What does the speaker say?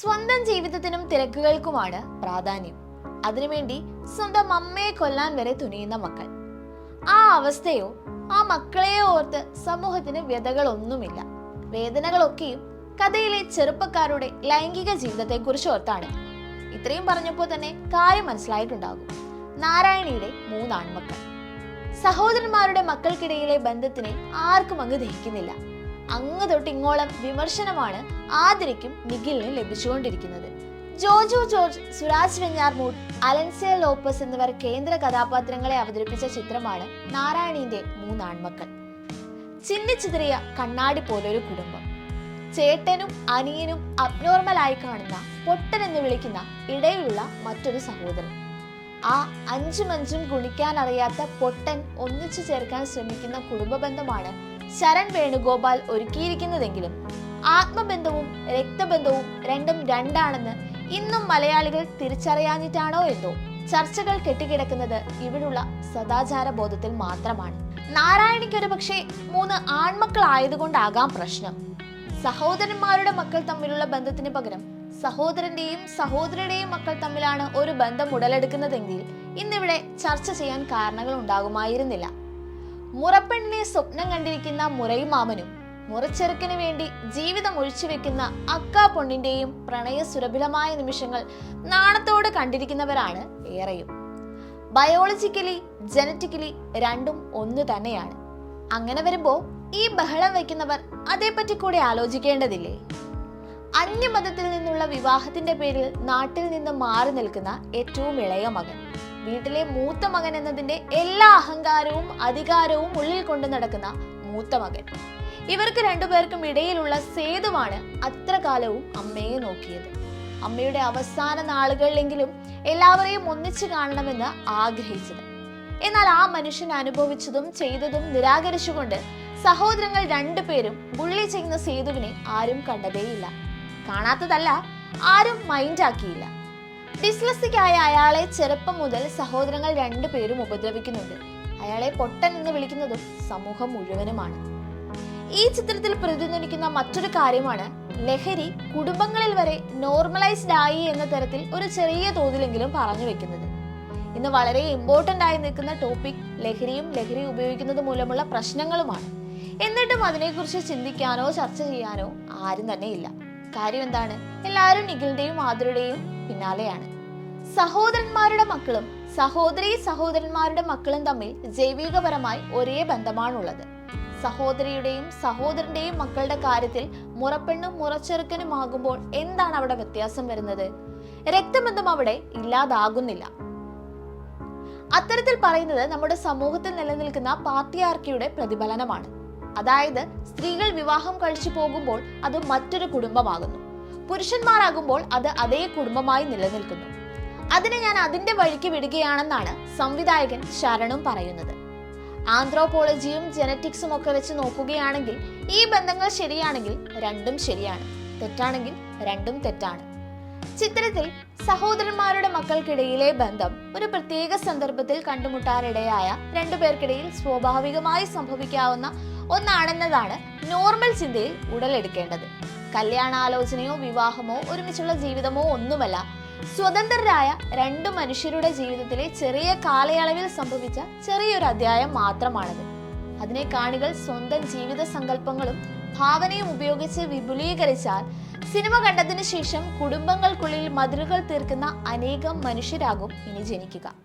സ്വന്തം ജീവിതത്തിനും തിരക്കുകൾക്കുമാണ് പ്രാധാന്യം. അതിനുവേണ്ടി സ്വന്തം അമ്മയെ കൊല്ലാൻ വരെ തുനിയുന്ന മക്കൾ. ആ അവസ്ഥയോ ആ മക്കളെയോ ഓർത്ത് സമൂഹത്തിന് വ്യതകളൊന്നുമില്ല. വേദനകളൊക്കെയും കഥയിലെ ചെറുപ്പക്കാരുടെ ലൈംഗിക ജീവിതത്തെക്കുറിച്ച് ഓർത്താണ്. ഇത്രയും പറഞ്ഞപ്പോൾ തന്നെ കാര്യം മനസ്സിലായിട്ടുണ്ടാകും. നാരായണിയുടെ മൂന്ന് സഹോദരന്മാരുടെ മക്കൾക്കിടയിലെ ബന്ധത്തിനെ ആർക്കും അങ്ങ് ദഹിക്കുന്നില്ല. അങ്ങ് തൊട്ട് ഇങ്ങോളം വിമർശനമാണ് ആതിരയ്ക്കും നിഖിലിനും ലഭിച്ചുകൊണ്ടിരിക്കുന്നത്. ജോജു ജോർജ് സുരാജ് വെഞ്ഞാർമൂട്ട് അലൻസിയ ലോപ്പസ് എന്നിവർ കേന്ദ്ര കഥാപാത്രങ്ങളെ അവതരിപ്പിച്ച ചിത്രമാണ് നാരായണീന്റെ മൂന്നാൺമക്കൾ. ചിന്നിച്ചിതറിയ കണ്ണാടി പോലൊരു കുടുംബം. ചേട്ടനും അനിയനും അബ്നോർമലായി കാണുന്ന പൊട്ടൻ എന്ന് വിളിക്കുന്ന ഇടയിലുള്ള മറ്റൊരു സഹോദരൻ. ആ അഞ്ചും അഞ്ചും അറിയാത്ത പൊട്ടൻ ഒന്നിച്ചു ചേർക്കാൻ ശ്രമിക്കുന്ന കുടുംബ ബന്ധമാണ് ശരൺ വേണുഗോപാൽ ഒരുക്കിയിരിക്കുന്നതെങ്കിലും ആത്മബന്ധവും രക്തബന്ധവും രണ്ടും രണ്ടാണെന്ന് ഇന്നും മലയാളികൾ തിരിച്ചറിയാഞ്ഞിട്ടാണോ എന്തോ? ചർച്ചകൾ കെട്ടിക്കിടക്കുന്നത് ഇവിടുള്ള സദാചാര ബോധത്തിൽ മാത്രമാണ്. നാരായണിക്ക് ഒരു പക്ഷേ മൂന്ന് ആൺമക്കളായതുകൊണ്ടാകാം പ്രശ്നം. സഹോദരന്മാരുടെ മക്കൾ തമ്മിലുള്ള ബന്ധത്തിന് പകരം സഹോദരന്റെയും സഹോദരിയുടെയും മക്കൾ തമ്മിലാണ് ഒരു ബന്ധം ഉടലെടുക്കുന്നതെങ്കിൽ ഇന്നിവിടെ ചർച്ച ചെയ്യാൻ കാരണങ്ങൾ ഉണ്ടാകുമായിരുന്നില്ല. മുറപ്പെണ്ണിനെ സ്വപ്നം കണ്ടിരിക്കുന്ന മുറൈമാമനും മുറച്ചെറുക്കിന് വേണ്ടി ജീവിതം ഒഴിച്ചുവെക്കുന്ന അക്ക പൊണ്ണിന്റെയും പ്രണയ സുരഭിലമായ നിമിഷങ്ങൾ നാണത്തോട് കണ്ടിരിക്കുന്നവരാണ് ഏറെയും. ബയോളജിക്കലി ജനറ്റിക്കലി രണ്ടും ഒന്ന് തന്നെയാണ്. അങ്ങനെ വരുമ്പോ ഈ ബഹളം വെക്കുന്നവർ അതേപ്പറ്റി കൂടി ആലോചിക്കേണ്ടതില്ലേ? അന്യമതത്തിൽ നിന്നുള്ള വിവാഹത്തിന്റെ പേരിൽ നാട്ടിൽ നിന്ന് മാറി നിൽക്കുന്ന ഏറ്റവും ഇളയ മകൻ. വീട്ടിലെ മൂത്ത മകൻ എന്നതിന്റെ എല്ലാ അഹങ്കാരവും അധികാരവും ഉള്ളിൽ കൊണ്ടു നടക്കുന്ന മൂത്ത മകൻ. ഇവർക്ക് രണ്ടുപേർക്കും ഇടയിലുള്ള സേതുവാണ് അത്ര കാലവും അമ്മയെ നോക്കിയത്. അമ്മയുടെ അവസാന നാളുകളിലെങ്കിലും എല്ലാവരെയും ഒന്നിച്ചു കാണണമെന്ന് ആഗ്രഹിച്ചത്. എന്നാൽ ആ മനുഷ്യൻ അനുഭവിച്ചതും ചെയ്തതും നിരാകരിച്ചുകൊണ്ട് സഹോദരങ്ങൾ രണ്ടുപേരും ബുള്ളി ചെയ്യുന്ന സേതുവിനെ ആരും കണ്ടതേയില്ല. കാണാത്തതല്ല ആരും മൈൻഡ് ആക്കിയില്ല. ഡിസ്ലസിക്കായ അയാളെ ചെറുപ്പം മുതൽ സഹോദരങ്ങൾ രണ്ടുപേരും ഉപദ്രവിക്കുന്നുണ്ട്. അയാളെ പൊട്ടൻ എന്ന് വിളിക്കുന്നതും സമൂഹം മുഴുവനുമാണ്. ഈ ചിത്രത്തിൽ പ്രതിധ്വനിക്കുന്ന മറ്റൊരു കാര്യമാണ് ലഹരി കുടുംബങ്ങളിൽ വരെ നോർമലൈസ്ഡ് ആയി എന്ന തരത്തിൽ ഒരു ചെറിയ തോതിലെങ്കിലും പറഞ്ഞു വെക്കുന്നത്. ഇന്ന് വളരെ ഇമ്പോർട്ടന്റ് ആയി നിൽക്കുന്ന ടോപ്പിക് ലഹരിയും ലഹരി ഉപയോഗിക്കുന്നത് മൂലമുള്ള പ്രശ്നങ്ങളുമാണ്. എന്നിട്ടും അതിനെക്കുറിച്ച് ചിന്തിക്കാനോ ചർച്ച ചെയ്യാനോ ആരും തന്നെ ഇല്ല. കാര്യം എന്താണ്? എല്ലാവരും നിഖിലിന്റെയും ആതിരയുടെയും പിന്നാലെയാണ്. സഹോദരന്മാരുടെ മക്കളും സഹോദരി സഹോദരന്മാരുടെ മക്കളും തമ്മിൽ ജൈവികപരമായി ഒരേ ബന്ധമാണുള്ളത്. സഹോദരിയുടെയും സഹോദരന്റെയും മക്കളുടെ കാര്യത്തിൽ മുറപ്പെണ്ണും മുറച്ചെറുക്കനുമാകുമ്പോൾ എന്താണ് അവിടെ വ്യത്യാസം വരുന്നത്? രക്തബന്ധം അവിടെ ഇല്ലാതാകുന്നില്ല. അത്തരത്തിൽ പറയുന്നത് നമ്മുടെ സമൂഹത്തിൽ നിലനിൽക്കുന്ന പാർട്ടിയാർക്കിയുടെ പ്രതിഫലനമാണ്. അതായത് സ്ത്രീകൾ വിവാഹം കഴിച്ചു പോകുമ്പോൾ അത് മറ്റൊരു കുടുംബമാകുന്നു. പുരുഷന്മാരാകുമ്പോൾ അത് അതേ കുടുംബമായി നിലനിൽക്കുന്നു. അതിനെ ഞാൻ അതിന്റെ വഴിക്ക് വിടുകയാണെന്നാണ് സംവിധായകൻ ശരണും പറയുന്നത്. ആന്ത്രോപോളജിയും ജനറ്റിക്സും ഒക്കെ വെച്ച് നോക്കുകയാണെങ്കിൽ ഈ ബന്ധങ്ങൾ ശരിയാണെങ്കിൽ രണ്ടും ശരിയാണ്. തെറ്റാണെങ്കിൽ രണ്ടും തെറ്റാണ്. ചിത്രത്തിൽ സഹോദരന്മാരുടെ മക്കൾക്കിടയിലെ ബന്ധം ഒരു പ്രത്യേക സന്ദർഭത്തിൽ കണ്ടുമുട്ടാനിടയായ രണ്ടുപേർക്കിടയിൽ സ്വാഭാവികമായി സംഭവിക്കാവുന്ന ഒന്നാണെന്നതാണ് നോർമൽ ചിന്തയിൽ ഉടലെടുക്കേണ്ടത്. കല്യാണാലോചനയോ വിവാഹമോ ഒരുമിച്ചുള്ള ജീവിതമോ ഒന്നുമല്ല. സ്വതന്ത്രരായ രണ്ട് മനുഷ്യരുടെ ജീവിതത്തിലെ ചെറിയ കാലയളവിൽ സംഭവിച്ച ചെറിയൊരു അധ്യായം മാത്രമാണത്. അതിനെ കാണികൾ സ്വന്തം ജീവിത സങ്കല്പങ്ങളും ഭാവനയും ഉപയോഗിച്ച് വിപുലീകരിച്ചാൽ സിനിമ കണ്ടതിന് ശേഷം കുടുംബങ്ങൾക്കുള്ളിൽ മതിലുകൾ തീർക്കുന്ന അനേകം മനുഷ്യരാകും ഇനി ജനിക്കുക.